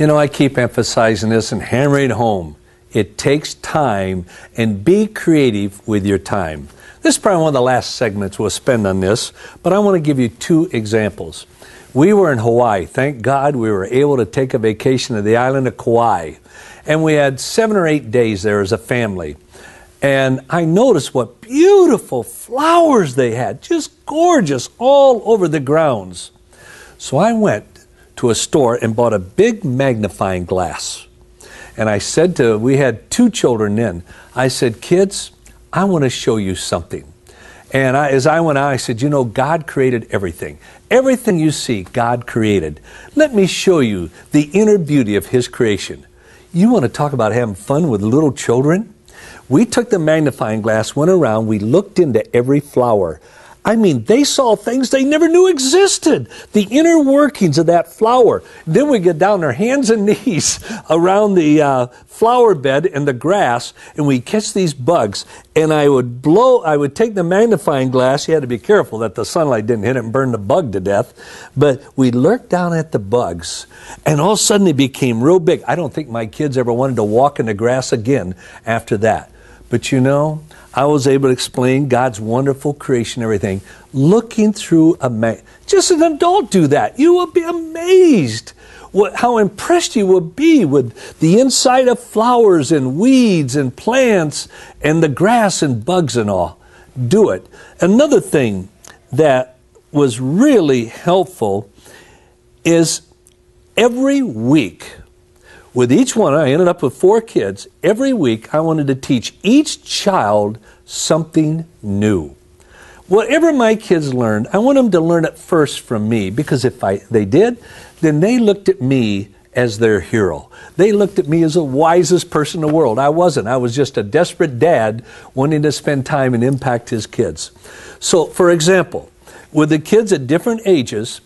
You know, I keep emphasizing this and hammering it home. It takes time and be creative with your time. This is probably one of the last segments we'll spend on this, but I want to give you two examples. We were in Hawaii. Thank God we were able to take a vacation to the island of Kauai. And we had seven or eight days there as a family. And I noticed what beautiful flowers they had, just gorgeous all over the grounds. So I went to a store and bought a big magnifying glass. And I said to, we had two children in, I said, kids, I want to show you something. And I, as I went out, I said, You know, God created everything. Everything you see, God created. Let me show you the inner beauty of His creation. You want to talk about having fun with little children? We took the magnifying glass, went around, we looked into every flower. I mean, they saw things they never knew existed. The inner workings of that flower. Then we get down our hands and knees around the uh, flower bed and the grass, and we catch these bugs. And I would blow, I would take the magnifying glass. You had to be careful that the sunlight didn't hit it and burn the bug to death. But we lurked down at the bugs, and all of a sudden they became real big. I don't think my kids ever wanted to walk in the grass again after that. But you know, I was able to explain God's wonderful creation, everything, looking through a ma- just an adult do that. You will be amazed what, how impressed you will be with the inside of flowers and weeds and plants and the grass and bugs and all. Do it. Another thing that was really helpful is every week with each one, I ended up with four kids. Every week, I wanted to teach each child something new. Whatever my kids learned, I want them to learn it first from me because if I, they did, then they looked at me as their hero. They looked at me as the wisest person in the world. I wasn't. I was just a desperate dad wanting to spend time and impact his kids. So, for example, with the kids at different ages,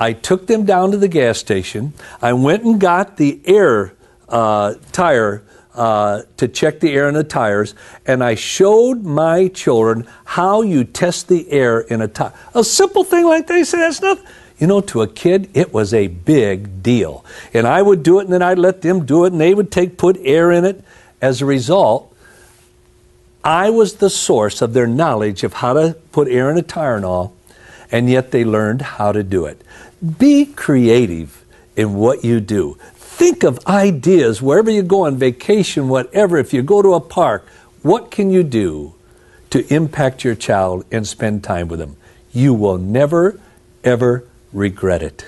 I took them down to the gas station. I went and got the air uh, tire uh, to check the air in the tires, and I showed my children how you test the air in a tire. A simple thing like they say that's not. You know, to a kid, it was a big deal. And I would do it, and then I'd let them do it, and they would take put air in it. As a result, I was the source of their knowledge of how to put air in a tire and all, and yet they learned how to do it. Be creative in what you do. Think of ideas wherever you go on vacation, whatever. If you go to a park, what can you do to impact your child and spend time with them? You will never, ever regret it.